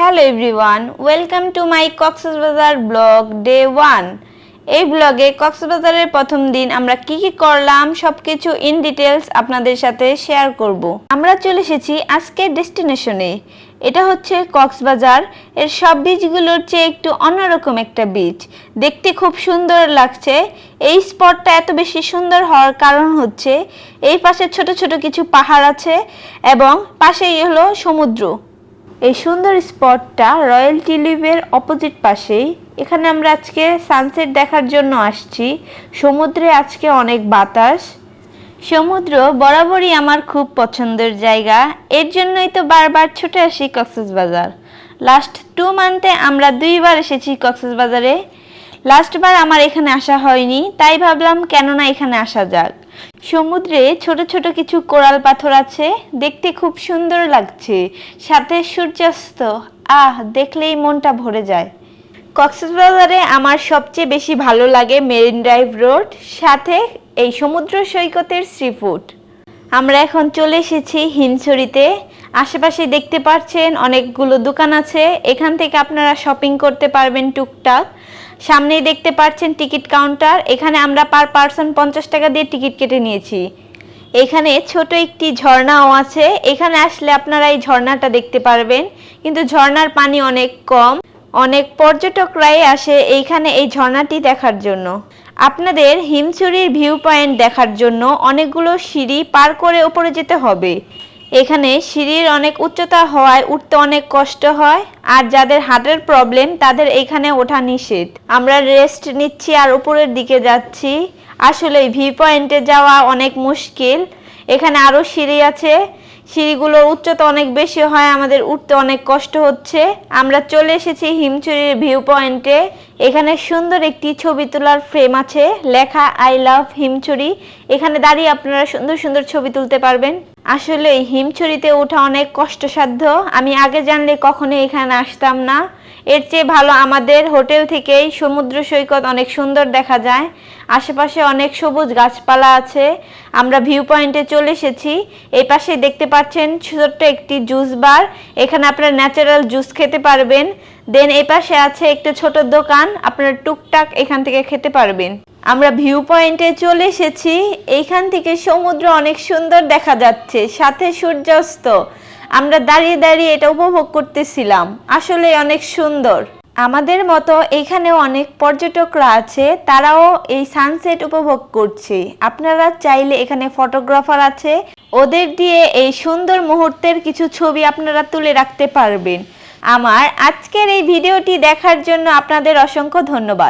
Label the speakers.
Speaker 1: Hello everyone welcome to my Cox's Bazar blog day one এই ব্লগে কক্সবাজারের প্রথম দিন আমরা কি কি করলাম সব কিছু ইন ডিটেলস আপনাদের সাথে শেয়ার করব। আমরা চলে এসেছি আজকের ডেস্টিনেশনে এটা হচ্ছে কক্সবাজার এর সব বিচগুলোর চেয়ে একটু অন্যরকম একটা বিচ দেখতে খুব সুন্দর লাগছে। এই স্পটটা এত বেশি সুন্দর হওয়ার কারণ হচ্ছে, এই পাশে ছোট ছোট কিছু পাহাড় আছে এবং পাশেই হলো সমুদ্র। এই সুন্দর স্পটটা রয়্যাল টিলিভের অপোজিট পাশেই। এখানে আমরা আজকে সানসেট দেখার জন্য আসছি। সমুদ্রে আজকে অনেক বাতাস। সমুদ্র বরাবরই আমার খুব পছন্দের জায়গা। এর জন্যই তো বারবার ছুটে আসি কক্সবাজার। লাস্ট টু মান্থে আমরা দুইবার এসেছি কক্সবাজারে। লাস্টবার আমার এখানে আসা হয়নি, তাই ভাবলাম কেননা এখানে আসা যাক। সমুদ্রে ছোট ছোট কিছু কোরাল পাথর আছে, দেখতে খুব সুন্দর লাগছে। সাথে সূর্যাস্ত, আহ, দেখলেই মনটা ভরে যায়। কক্সবাজারে আমার সবচেয়ে বেশি ভালো লাগে মেরিন ড্রাইভ রোড, সাথে এই সমুদ্র সৈকতের সি ফুড। আমরা এখন চলে এসেছি হিমছড়িতে। আশেপাশে দেখতে পাচ্ছেন অনেকগুলো দোকান আছে। এখান থেকে আপনারা শপিং করতে পারবেন টুকটাক। সামনেই দেখতে পাচ্ছেন টিকিট কাউন্টার। এখানে আমরা পার পার্সন পঞ্চাশ টাকা দিয়ে টিকিট কেটে নিয়েছি। এখানে ছোট একটি ঝর্ণাও আছে। এখানে আসলে আপনারা এই ঝর্ণাটা দেখতে পারবেন। কিন্তু ঝর্ণার পানি অনেক কম। অনেক পর্যটকরাই আসে এইখানে এই ঝর্ণাটি দেখার জন্য। আপনাদের হিমছড়ির ভিউ পয়েন্ট দেখার জন্য অনেকগুলো সিঁড়ি পার করে উপরে যেতে হবে। এখানে সিঁড়ির অনেক উচ্চতা হওয়ায় উঠতে অনেক কষ্ট হয়, আর যাদের হার্টের প্রবলেম তাদের এখানে ওঠা নিষেধ। আমরা রেস্ট নিচ্ছি আর উপরের দিকে যাচ্ছি। আসলে ভিউ পয়েন্টে যাওয়া অনেক মুশকিল। এখানে আরও সিঁড়ি আছে। সিঁড়িগুলোর উচ্চতা অনেক বেশি হয়, আমাদের উঠতে অনেক কষ্ট হচ্ছে। আমরা চলে এসেছি হিমচুরির ভিউ পয়েন্টে। এখানে সুন্দর একটি ছবি তোলার ফ্রেম আছে, লেখা, আই লাভ হিমচুরি এখানে দাঁড়িয়ে আপনারা সুন্দর সুন্দর ছবি তুলতে পারবেন। আসলে হিমছড়িতে ওঠা অনেক কষ্টসাধ্য। আমি আগে জানলে কখনো এখানে আসতাম না। এর চেয়ে ভালো আমাদের হোটেল থেকেই সমুদ্র সৈকত অনেক সুন্দর দেখা যায়। আশেপাশে অনেক সবুজ গাছপালা আছে। আমরা ভিউ পয়েন্টে চলে এসেছি। এই পাশে দেখতে পাচ্ছেন ছোট্ট একটি জুস বার এখানে আপনারা ন্যাচারাল জুস খেতে পারবেন। দেন এই পাশে আছে একটা ছোট দোকান। আপনারা টুকটাক এখান থেকে খেতে পারবেন। আমরা ভিউ পয়েন্টে চলে এসেছি। এইখান থেকে সমুদ্র অনেক সুন্দর দেখা যাচ্ছে। সাথে সূর্যাস্ত। আমরা দাঁড়িয়ে দাঁড়িয়ে এটা উপভোগ করতেছিলাম। আসলে অনেক সুন্দর। আমাদের মতো এখানেও অনেক পর্যটকরা আছে, তারাও এই সানসেট উপভোগ করছে। আপনারা চাইলে এখানে ফটোগ্রাফার আছে, ওদের দিয়ে এই সুন্দর মুহূর্তের কিছু ছবি আপনারা তুলে রাখতে পারবেন। আমার আজকের এই ভিডিওটি দেখার জন্য আপনাদের অসংখ্য ধন্যবাদ।